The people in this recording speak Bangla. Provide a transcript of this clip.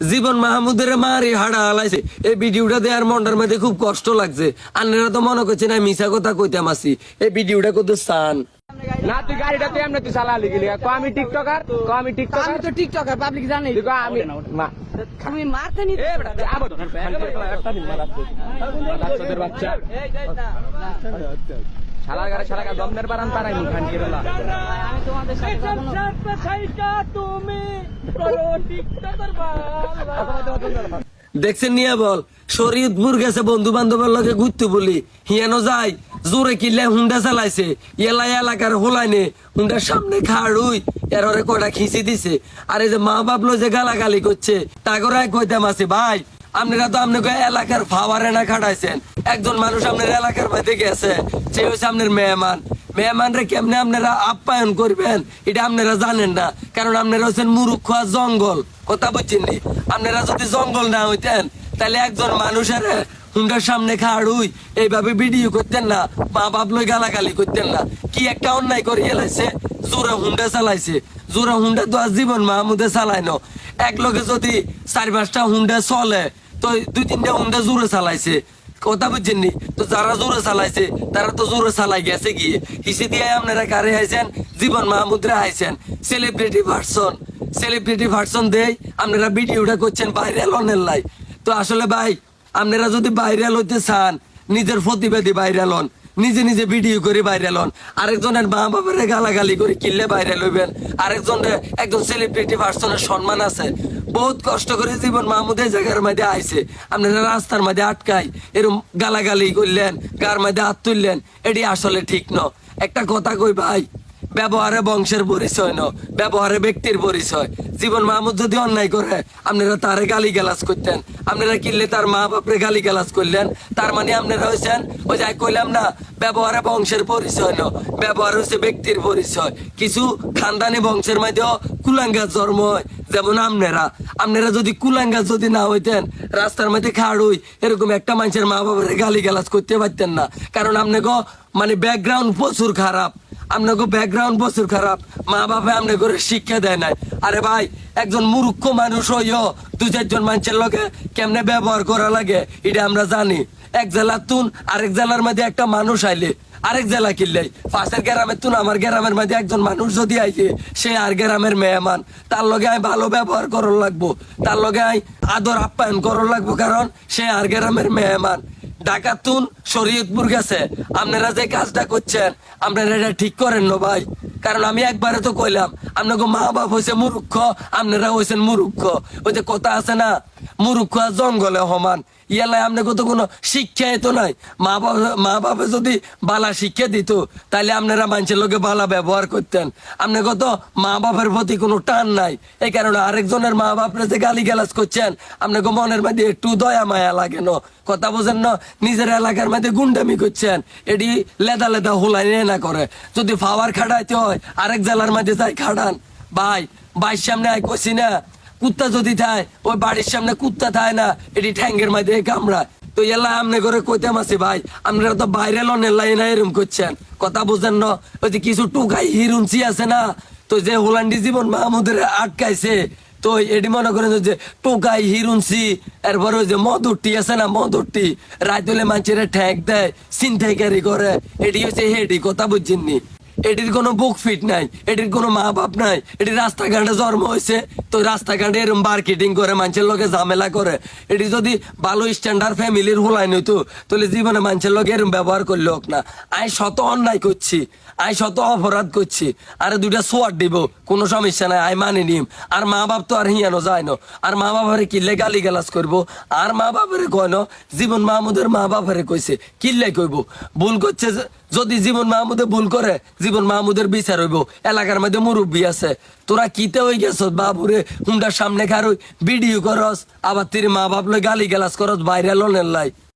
জীবন মাহমুদের মারি হাড়া হালাইছে এই ভিডিওটা দেওয়ার মনটার মধ্যে খুব কষ্ট লাগছে আন্নারা তো মনে করছে না মিশা কথা কইতাম আসি এই ভিডিওটা কত সান না তুই গাড়িটা তুই এমনি তুই কো আমি টিকটকার কো আমি টিকটকার আমি তো টিকটকার পাবলিক জানে তুই আমি মা তুমি মারতে নি এ আবো একটা দিন মারাচ্ছে বাচ্চাদের বাচ্চা বারান তারাই কেরলা আমি তোমাদের সাথে দেখছেন নিয়ে বল শরীয়তপুর গেছে বন্ধু বান্ধবের লগে ঘুরতে বলি। হিয়ানো যাই জোরে কিল্লে হুন্ডা চালাইছে। এলাই এলাকার হোলাইনে হুন্ডার সামনে খাড়ুই এররে কটা খিঁচি দিছে। আর এই যে মা বাপ লো যে গালাগালি করছে তাগরাই কইতাম আছে ভাই আপনারা তো আপনাকে এলাকার ফাওয়ারে না খাটাইছেন। একজন মানুষ আপনার এলাকার মধ্যে গেছে, সে হচ্ছে আপনার মেহমান। মেহমানরে কেমনে আপনারা আপ্যায়ন করবেন, এটা আপনারা জানেন না। কারণ আপনারা হচ্ছেন মুরুক্ষ আর জঙ্গল, কথা বলছেন? আপনারা যদি জঙ্গল না হইতেন, তাহলে একজন মানুষের হুন্ডার সামনে খাড়ুই, এইভাবে ভিডিও করতেন না মা বাপ লই গালাগালি করতেন না। কি একটা অন্যায় করে এলাইছে জোরে হুন্ডা চালাইছে। জোরে হুন্ডা তো আর জীবন মাহমুদে চালাইনো এক লোকে যদি চার পাঁচটা হুন্ডা চলে তো দুই তিনটা হুন্ডা জোরে চালাইছে। কথা বুঝছেন নি? তো যারা জোরে চালাইছে, তারা তো জোরে চালাই গেছে গিয়ে হিসে দিয়ে আপনারা গাড়ি হাইছেন? জীবন মাহমুদরা হাইছেন। সেলিব্রিটি ভার্সন সেলিব্রিটি ভার্সন দেই আপনারা ভিডিওটা করছেন ভাইরাল অনের লাই। তো আসলে ভাই, আপনারা যদি ভাইরাল হইতে চান, নিজের প্রতিবেদী ভাইরাল হন। নিজে নিজে ভিডিও করে ভাইরাল হন। আরেকজনের মা বাবার গালাগালি করে কিনলে ভাইরাল হইবেন। আরেকজনের একজন সেলিব্রিটি পার্সনের সম্মান আছে। বহুত কষ্ট করে জীবন মাহমুদের জায়গার মধ্যে আইছে। আপনারা রাস্তার মধ্যে আটকাই, এরম গালাগালি করলেন, গার মধ্যে হাত তুললেন, এটি আসলে ঠিক ন একটা কথা কই ভাই ব্যবহারে বংশের পরিচয় ন, ব্যবহারে ব্যক্তির পরিচয়। জীবন মাহমুদ যদি অন্যায় করে, আপনারা তারে গালি গালাজ করতেন। আপনারা কিনলে তার মা বাপরে গালি গালাজ করলেন। তার মানে আপনারা হয়েছেন ওই যাই কইলাম না, ব্যবহারে বংশের পরিচয় ন, ব্যবহার হচ্ছে ব্যক্তির পরিচয়। কিছু খানদানি বংশের মধ্যেও কুলাঙ্গার জন্ম হয়, যেমন আপনারা। আপনারা যদি কুলাঙ্গার যদি না হইতেন, রাস্তার মধ্যে খাড়ুই, এরকম একটা মানুষের মা বাবার গালি গালাজ করতে পারতেন না। কারণ আপনাকে মানে ব্যাকগ্রাউন্ড প্রচুর খারাপ। আপনাকে ব্যাকগ্রাউন্ড প্রচুর খারাপ। মা বাবা আপনাকে করে শিক্ষা দেয় নাই। আরে ভাই, একজন মূর্খ মানুষ হইও দু চারজন মানুষের লগে কেমনে ব্যবহার করা লাগে, এটা আমরা জানি। এক জেলার তুন, আরেক জেলার মধ্যে একটা মানুষ আইলে, আরেক জেলা কিনলে। পাশের গ্রামের তুন, আমার গ্রামের মধ্যে একজন মানুষ যদি আইছে সে আর গ্রামের মেহমান। তার লগে আমি ভালো ব্যবহার করার লাগবো। তার লগে আমি আদর আপ্যায়ন করার লাগবো, কারণ সে আর গ্রামের মেহমান। ডাকাতুন শরীয়তপুর গেছে। আপনারা যে কাজটা করছেন, আপনারা এটা ঠিক করেন না ভাই। কারণ আমি একবারে তো কইলাম, আপনাকে মা বাপ হয়েছে মুরুক্ষ আপনারা হয়েছেন মুরুক্ষ ওই যে কথা আছে না মুরুক্ষ জঙ্গলে সমান। ইয়ালাই আপনাকে তো কোনো শিক্ষা তো নাই। মা বাবা মা বাবা যদি বালা শিক্ষা দিত তাহলে আপনারা মানুষের লোকে বালা ব্যবহার করতেন। আপনাকে তো মা বাপের প্রতি কোনো টান নাই। এই কারণে আরেকজনের মা বাপরে যে গালি গালাজ করছেন আপনাকে মনের মধ্যে একটু দয়া, মায়া লাগে না। কথা বোঝেন না, নিজের এলাকার মধ্যে গুন্ডামি করছেন। এটি লেদা লেদা হোলাই না করে। যদি ফাওয়ার খাটাইতে হয়, আরেক জেলার মধ্যে যাই খাটান। ভাই বাইর সামনে আয় কষি না। কুত্তা যদি থায় ওই বাড়ির সামনে কুত্তা থায় না, এটি ঠ্যাঙ্গের মধ্যে কামড়ায়। তো এলা আমনে করে কইতাম আছি, ভাই আপনারা তো বাইরে লনের লাইনে এরম করছেন। কথা বুঝেন না, ওই যে কিছু টুকাই হিরুনসি আছে না, তো যে হোলান্ডি জীবন মাহমুদের আটকাইছে, তো এটি মনে করেন যে টোকাই হিরুনসি এরপরে ওই যে মধুরটি আছে না মধুরটি রাত হলে মানুষের ঠ্যাক দেয় চিন্তাইকারি করে, এটি হচ্ছে হেডি, কথা বুঝছেন নি এটির কোনো বুক ফিট নাই, এটির কোনো মা বাপ নাই এটি রাস্তাঘাটে জন্ম হয়েছে। তো রাস্তাঘাটে এরকম মার্কেটিং করে মানুষের লোকে ঝামেলা করে। এটি যদি ভালো স্ট্যান্ডার্ড ফ্যামিলির হোলাই নইতো তাহলে জীবনে মানুষের লোকে এরকম ব্যবহার করলে হোক না। আই শত অন্যায় করছি আই শত অপরাধ করছি, আরে দুইটা সোয়ার দিব, কোনো সমস্যা নাই আই মানে নিম। আর মা বাপ তো আর হিয়ানো যায় না। আর মা বাবারে কিনলে গালি গালাজ করব? আর মা বাবারে কয় জীবন মাহমুদের মা বাবারে কইছে কিল্লে কইব? ভুল করছে যদি জীবন মাহমুদে ভুল করে, জীবন মাহমুদের বিচার হইব। এলাকার মধ্যে মুরব্বী আছে। তোরা কিতে হয়ে গেছ? বাবুরে হুন্ডার সামনে খারুই ভিডিও করস, আবার তির মা বাপ লই গালি গালাস করস, বাইরে লোনের লাই।